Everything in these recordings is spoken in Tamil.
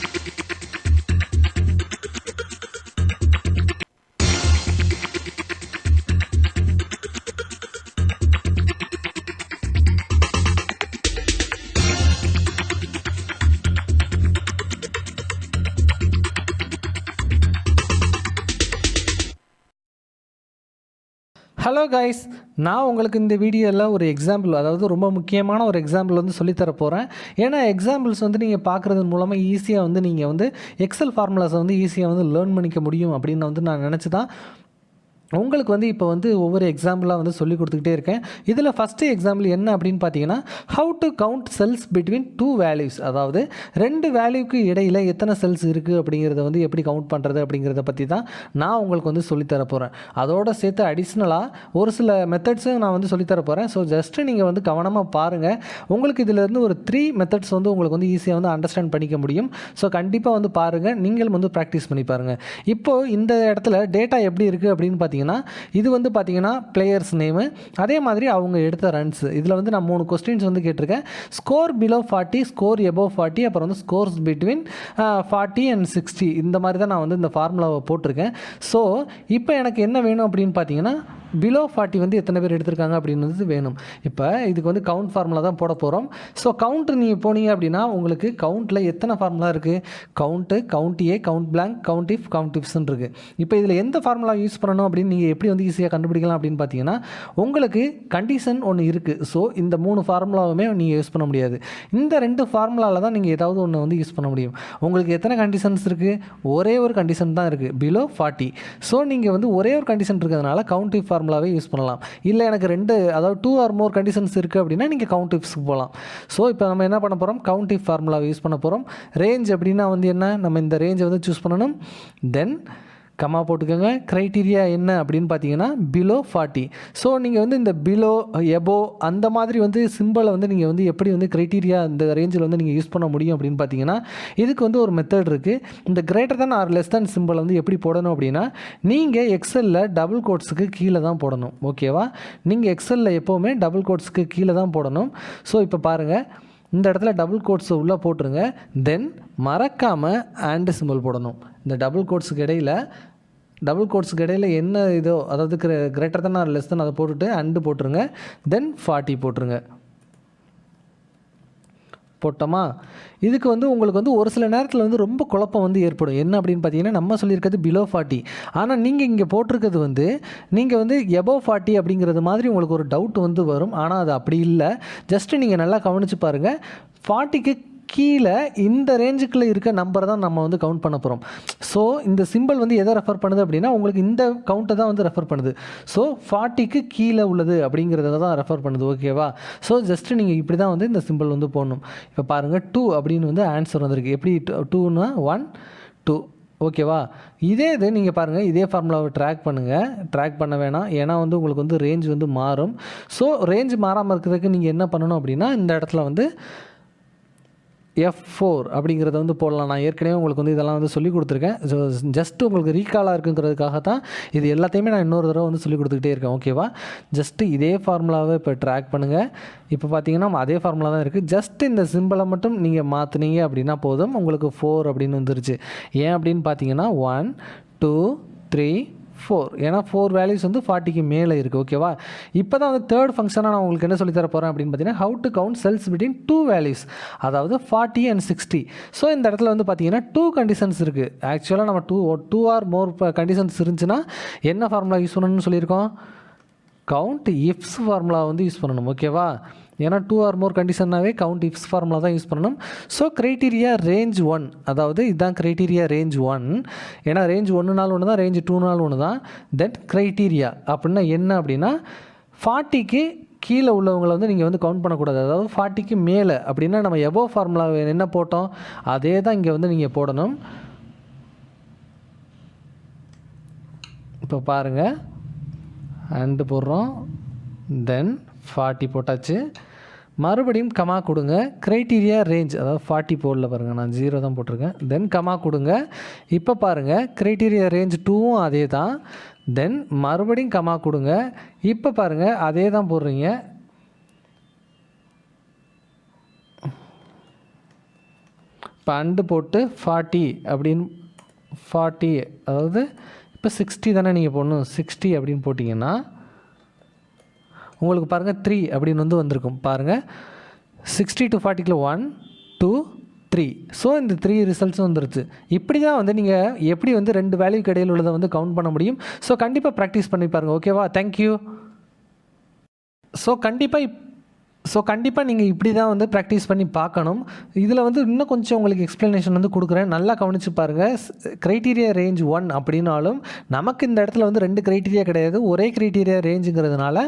Thank you. ஹலோ கைஸ் நான் உங்களுக்கு இந்த வீடியோவில் ஒரு எக்ஸாம்பிள் அதாவது ரொம்ப முக்கியமான ஒரு எக்ஸாம்பிள் வந்து சொல்லித்தர போகிறேன் ஏன்னா எக்ஸாம்பிள்ஸ் வந்து நீங்கள் பார்க்குறது மூலமாக ஈஸியாக வந்து நீங்கள் வந்து எக்ஸல் ஃபார்முலாஸை வந்து ஈஸியாக வந்து லேர்ன் பண்ணிக்க முடியும் அப்படின்னு வந்து நான் நினச்சி தான் உங்களுக்கு வந்து இப்போ வந்து ஒவ்வொரு எக்ஸாம்பிளாக வந்து சொல்லி கொடுத்துக்கிட்டே இருக்கேன். இதில் ஃபஸ்ட்டு எக்ஸாம்பிள் என்ன அப்படின்னு பார்த்தீங்கன்னா how to count cells between two values அதாவது ரெண்டு வேல்யூக்கு இடையில் எத்தனை செல்ஸ் இருக்குது அப்படிங்கிறத வந்து எப்படி கவுண்ட் பண்ணுறது அப்படிங்கிறத பற்றி தான் நான் உங்களுக்கு வந்து சொல்லித்தர போகிறேன் அதோட சேர்த்து அடிஷ்னலாக ஒரு சில மெத்தட்ஸும் நான் வந்து சொல்லித்தர போகிறேன் ஸோ ஜஸ்ட்டு நீங்கள் வந்து கவனமாக பாருங்கள் உங்களுக்கு இதிலேருந்து ஒரு த்ரீ மெத்தட்ஸ் வந்து உங்களுக்கு வந்து ஈஸியாக வந்து அண்டர்ஸ்டாண்ட் பண்ணிக்க முடியும். ஸோ கண்டிப்பாக வந்து பாருங்கள் நீங்களும் வந்து ப்ராக்டிஸ் பண்ணி பாருங்கள் இப்போது இந்த இடத்துல டேட்டா எப்படி இருக்குது அப்படின்னு பார்த்தீங்கன்னா இது வந்து பார்த்தீங்கன்னா பிளேயர்ஸ் நேமு அதே மாதிரி அவங்க எடுத்த ரன்ஸ் இதில் வந்து நான் மூணு கொஸ்டின்ஸ் வந்து கேட்டிருக்கேன். Score below forty score above forty அப்புறம் வந்து scores between forty and sixty இந்த மாதிரி தான் நான் வந்து இந்த ஃபார்முலாவை போட்டிருக்கேன். ஸோ இப்போ எனக்கு என்ன வேணும் அப்படின்னு பார்த்தீங்கன்னா பிலோ ஃபார்ட்டி வந்து எத்தனை பேர் எடுத்திருக்காங்க அப்படின்றது வேணும். இப்போ இதுக்கு வந்து கவுண்ட் ஃபார்முலா தான் போட போகிறோம் ஸோ கவுண்ட் நீங்கள் போனீங்க அப்படின்னா உங்களுக்கு கவுண்ட்டில் எத்தனை ஃபார்முலா இருக்குது count count A count blank count if count இஃப்ஸ்னு இருக்குது இப்போ இதில் எந்த ஃபார்முலா யூஸ் பண்ணணும் அப்படின்னு நீங்கள் எப்படி வந்து ஈஸியாக கண்டுபிடிக்கலாம் அப்படின்னு பார்த்தீங்கன்னா உங்களுக்கு கண்டிஷன் ஒன்று இருக்குது ஸோ இந்த மூணு ஃபார்முலாவுமே நீங்கள் யூஸ் பண்ண முடியாது. இந்த ரெண்டு ஃபார்முலாவில் தான் நீங்கள் ஏதாவது ஒன்று வந்து யூஸ் பண்ண முடியும். உங்களுக்கு எத்தனை கண்டிஷன்ஸ் இருக்குது ஒரே ஒரு கண்டிஷன் தான் இருக்குது பிலோ ஃபார்ட்டி ஸோ நீங்கள் வந்து ஒரே ஒரு கண்டிஷன் இருக்கிறதுனால கவுண்ட் இஃப் ஃபார்முலாவே யூஸ் பண்ணலாம். இல்லை எனக்கு ரெண்டு அதாவது டூ ஆர் மோர் கண்டிஷன்ஸ் இருக்குது அப்படின்னா நீங்கள் கவுண்ட் இஃப்ஸ்க்கு போகலாம். ஸோ இப்போ நம்ம என்ன பண்ண போகிறோம் கவுண்ட் இஃப் ஃபார்முலாவை யூஸ் பண்ண போகிறோம் ரேஞ்ச் அப்படின்னா வந்து என்ன? நம்ம இந்த ரேஞ்சை வந்து சூஸ் பண்ணணும். தென் கம்மா போட்டுக்கோங்க. க்ரைட்டீரியா என்ன அப்படின்னு பார்த்தீங்கன்னா பிலோ ஃபார்ட்டி ஸோ நீங்கள் வந்து இந்த பிலோ எபோ அந்த மாதிரி வந்து சிம்பிளை வந்து நீங்கள் வந்து எப்படி வந்து க்ரைட்டீரியா இந்த ரேஞ்சில் வந்து நீங்கள் யூஸ் பண்ண முடியும் அப்படின்னு பார்த்தீங்கன்னா இதுக்கு வந்து ஒரு மெத்தட் இருக்குது இந்த கிரேட்டர் தான் ஆர் லெஸ் தான் சிம்பிளை வந்து எப்படி போடணும் அப்படின்னா நீங்கள் எக்ஸலில் டபுள் கோட்ஸுக்கு கீழே தான் போடணும். ஓகேவா நீங்கள் எக்ஸலில் எப்போவுமே டபுள் கோட்ஸுக்கு கீழே தான் போடணும். ஸோ இப்போ பாருங்கள் இந்த இடத்துல டபுள் கோட்ஸை உள்ளே போட்டுருங்க. தென் மறக்காமல் ஆண்டு சிம்பிள் போடணும். இந்த டபுள் கோட்ஸுக்கு இடையில் டபுள் கோட்ஸுக்கு இடையில் என்ன இதோ அதாவது கிரேட்டர் தான் ஆர் லெஸ் தான் அதை போட்டுட்டு அண்டு போட்டுருங்க. தென் ஃபார்ட்டி போட்டுருங்க. போட்டோமா? இதுக்கு வந்து உங்களுக்கு வந்து ஒரு சில நேரத்தில் வந்து ரொம்ப குழப்பம் வந்து ஏற்படும். என்ன அப்படின்னு பார்த்தீங்கன்னா நம்ம சொல்லியிருக்கிறது பிலோ ஃபார்ட்டி ஆனால் நீங்கள் இங்கே போட்டிருக்கிறது வந்து நீங்கள் வந்து எபோவ் ஃபார்ட்டி அப்படிங்கிறது மாதிரி உங்களுக்கு ஒரு டவுட் வந்து வரும். ஆனால் அது அப்படி இல்லை. ஜஸ்ட்டு நீங்கள் நல்லா கவனித்து பாருங்கள் ஃபார்ட்டிக்கு கீழே இந்த ரேஞ்சுக்குள்ளே இருக்க நம்பரை தான் நம்ம வந்து கவுண்ட் பண்ண போகிறோம் ஸோ இந்த சிம்பிள் வந்து எதை ரெஃபர் பண்ணுது அப்படின்னா உங்களுக்கு இந்த கவுண்ட்டை தான் வந்து ரெஃபர் பண்ணுது. ஸோ ஃபார்ட்டிக்கு கீழே உள்ளது அப்படிங்கிறத தான் ரெஃபர் பண்ணுது ஓகேவா ஸோ ஜஸ்ட்டு நீங்கள் இப்படி தான் வந்து இந்த சிம்பிள் வந்து போடணும். இப்போ பாருங்கள் டூ அப்படின்னு வந்து ஆன்சர் வந்திருக்கு. எப்படி டூனா ஒன் டூ ஓகேவா இதே இது நீங்கள் பாருங்கள் இதே ஃபார்முலாவை ட்ராக் பண்ணுங்கள் ட்ராக் பண்ண வேணாம். ஏன்னா வந்து உங்களுக்கு வந்து ரேஞ்ச் வந்து மாறும். ஸோ ரேஞ்ச் மாறாமல் இருக்கிறதுக்கு நீங்கள் என்ன பண்ணணும் அப்படின்னா இந்த இடத்துல வந்து எஃப் ஃபோர் அப்படிங்கிறத வந்து போடலாம். நான் ஏற்கனவே உங்களுக்கு வந்து இதெல்லாம் வந்து சொல்லி கொடுத்துருக்கேன். ஸோ ஜஸ்ட் உங்களுக்கு ரீகாலாக இருக்குங்கிறதுக்காக தான் இது எல்லாத்தையுமே நான் இன்னொரு தடவை வந்து சொல்லி கொடுத்துக்கிட்டே இருக்கேன். ஓகேவா ஜஸ்ட்டு இதே ஃபார்முலாவை இப்போ ட்ராக் பண்ணுங்கள் இப்போ பார்த்தீங்கன்னா அதே ஃபார்முலா தான் இருக்குது ஜஸ்ட் இந்த சிம்பிளை மட்டும் நீங்கள் மாற்றுனீங்க அப்படின்னா போதும். உங்களுக்கு ஃபோர் அப்படின்னு வந்துருச்சு. ஏன் அப்படின்னு பார்த்தீங்கன்னா ஒன் டூ த்ரீ ஃபோர் ஏன்னா ஃபோர் வேல்யூஸ் வந்து ஃபார்ட்டிக்கு மேலே இருக்குது ஓகேவா இப்போ தான் வந்து தேர்ட் ஃபங்க்ஷனாக நான் உங்களுக்கு என்ன சொல்லி தர போகிறேன் அப்படின்னு பார்த்தீங்கன்னா how to count cells between two values அதாவது ஃபார்ட்டி அண்ட் சிக்ஸ்டி ஸோ இந்த இடத்துல வந்து பார்த்தீங்கன்னா டூ கண்டிஷன்ஸ் இருக்குது ஆக்சுவலாக நம்ம two two or more conditions இருந்துச்சுன்னா என்ன ஃபார்முலா யூஸ் பண்ணணும்னு சொல்லியிருக்கோம்? கவுண்ட் இஃப்ஸ் ஃபார்முலா வந்து யூஸ் பண்ணணும் ஓகேவா ஏன்னா டூ ஆர் மோர் கண்டிஷன்னாவே கவுண்ட் இஃப்ஸ் ஃபார்முலா தான் யூஸ் பண்ணணும். ஸோ க்ரைட்டீரியா ரேஞ்ச் ஒன் அதாவது இதுதான் க்ரைட்டீரியா ரேஞ்ச் ஒன் ஏன்னா ரேஞ்ச் ஒன்று நாள் ஒன்று தான் ரேஞ்ச் டூ நாள் ஒன்று தான் தென் க்ரைட்டீரியா அப்படின்னா என்ன அப்படின்னா ஃபார்ட்டிக்கு கீழே உள்ளவங்களை வந்து நீங்கள் வந்து கவுண்ட் பண்ணக்கூடாது. அதாவது ஃபார்ட்டிக்கு மேலே அப்படின்னா நம்ம எபோ ஃபார்முலா என்ன போட்டோம்? அதே தான் இங்கே வந்து நீங்கள் போடணும். இப்போ பாருங்கள் அண்டு போடுறோம். தென் ஃபார்ட்டி போட்டாச்சு. மறுபடியும் கமா கொடுங்க. க்ரைட்டீரியா ரேஞ்ச் அதாவது ஃபார்ட்டி போடல பாருங்கள் நான் ஜீரோ தான் போட்டிருக்கேன். தென் கமா கொடுங்க. இப்போ பாருங்கள் க்ரைட்டீரியா ரேஞ்ச் டூவும் அதே தான் தென் மறுபடியும் கமா கொடுங்க. இப்போ பாருங்கள் அதே தான் போடுறீங்க. இப்போ அண்டு போட்டு ஃபார்ட்டி அப்படின்னு ஃபார்ட்டி அதாவது இப்போ சிக்ஸ்டி தானே நீங்கள் போடணும். சிக்ஸ்டி அப்படின்னு போட்டிங்கன்னா உங்களுக்கு பாருங்கள் த்ரீ அப்படின்னு வந்து வந்திருக்கும். பாருங்கள் சிக்ஸ்டி டு ஃபார்ட்டிக்கில் ஒன் டூ த்ரீ ஸோ இந்த த்ரீ ரிசல்ட்ஸும் வந்துருச்சு. இப்படி தான் வந்து நீங்கள் எப்படி வந்து ரெண்டு வேல்யூக்கு இடையில் உள்ளதை வந்து கவுண்ட் பண்ண முடியும்? ஸோ கண்டிப்பாக ப்ராக்டிஸ் பண்ணி பாருங்கள் ஓகேவா தேங்க்யூ ஸோ கண்டிப்பாக ஸோ கண்டிப்பாக நீங்கள் இப்படி தான் வந்து ப்ராக்டிஸ் பண்ணி பார்க்கணும். இதில் வந்து இன்னும் கொஞ்சம் உங்களுக்கு எக்ஸ்ப்ளனேஷன் வந்து கொடுக்குறேன். நல்லா கவனித்து பாருங்கள் க்ரைட்டீரியா ரேஞ்ச் ஒன் அப்படின்னாலும் நமக்கு இந்த இடத்துல வந்து ரெண்டு க்ரைட்டீரியா கிடையாது. ஒரே க்ரைட்டீரியா ரேஞ்சுங்கிறதுனால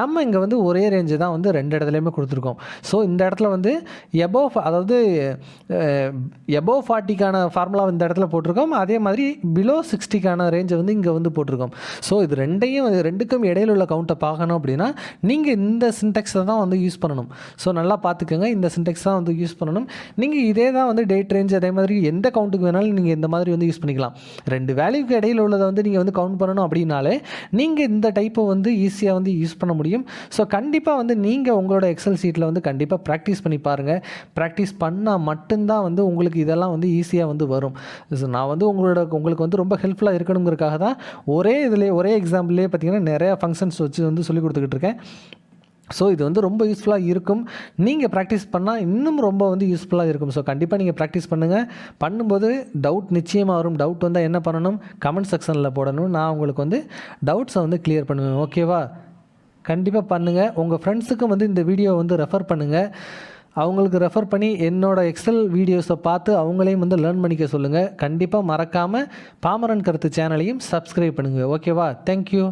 நம்ம இங்கே வந்து ஒரே ரேஞ்சு தான் வந்து ரெண்டு இடத்துலையுமே கொடுத்துருக்கோம். ஸோ இந்த இடத்துல வந்து எபோவ் அதாவது எபோவ் ஃபார்ட்டிக்கான ஃபார்முலா இந்த இடத்துல போட்டிருக்கோம். அதே மாதிரி பிலோ சிக்ஸ்டிக்கான ரேஞ்சை வந்து இங்கே வந்து போட்டிருக்கோம். ஸோ இது ரெண்டையும் வந்து ரெண்டுக்கும் இடையில உள்ள கவுண்ட்டை பார்க்கணும் அப்படின்னா நீங்கள் இந்த சின்டெக்ஸை தான் வந்து யூஸ் பண்ணணும். ஸோ நல்லா பார்த்துக்கோங்க. இந்த சின்டெக்ஸ் தான் வந்து யூஸ் பண்ணணும். நீங்கள் இதே தான் வந்து டேட் ரேஞ்ச் அதே மாதிரி எந்த கவுண்ட்டுக்கு வேணாலும் நீங்கள் இந்த மாதிரி வந்து யூஸ் பண்ணிக்கலாம். ரெண்டு வேல்யூக்கு இடையில் உள்ளதை வந்து நீங்கள் வந்து கவுண்ட் பண்ணணும் அப்படின்னாலே நீங்கள் இந்த டைப்பை வந்து ஈஸியாக வந்து யூஸ் பண்ண முடியும். ஸோ கண்டிப்பாக வந்து நீங்கள் உங்களோட எக்ஸல் சீட்டில் வந்து கண்டிப்பாக ப்ராக்டிஸ் பண்ணி பாருங்கள் ப்ராக்டிஸ் பண்ணால் மட்டும்தான் வந்து உங்களுக்கு இதெல்லாம் வந்து ஈஸியாக வந்து வரும். நான் வந்து உங்களோட உங்களுக்கு வந்து ரொம்ப ஹெல்ப்ஃபுல்லாக இருக்கணுங்கிறதுக்காக தான் ஒரே இதில் ஒரே எக்ஸாம்பிள்லேயே பார்த்தீங்கன்னா நிறையா ஃபங்க்ஷன்ஸ் வச்சு வந்து சொல்லி கொடுத்துக்கிட்டு இருக்கேன். ஸோ இது வந்து ரொம்ப யூஸ்ஃபுல்லாக இருக்கும். நீங்கள் ப்ராக்டிஸ் பண்ணால் இன்னும் ரொம்ப வந்து யூஸ்ஃபுல்லாக இருக்கும். ஸோ கண்டிப்பாக நீங்கள் ப்ராக்டிஸ் பண்ணுங்கள் பண்ணும்போது டவுட் நிச்சயமாக வரும். டவுட் வந்தால் என்ன பண்ணணும்? கமெண்ட் செக்ஷனில் போடணும். நான் உங்களுக்கு வந்து டவுட்ஸை வந்து கிளியர் பண்ணுவேன். ஓகேவா கண்டிப்பாக பண்ணுங்கள் உங்கள் ஃப்ரெண்ட்ஸுக்கும் வந்து இந்த வீடியோ வந்து ரெஃபர் பண்ணுங்கள் அவங்களுக்கு ரெஃபர் பண்ணி என்னோட எக்ஸல் வீடியோஸை பார்த்து அவங்களையும் வந்து லேர்ன் பண்ணிக்க சொல்லுங்கள் கண்டிப்பாக மறக்காமல் பாமரன் கருத்து சேனலையும் சப்ஸ்கிரைப் பண்ணுங்கள் ஓகேவா தேங்க்யூ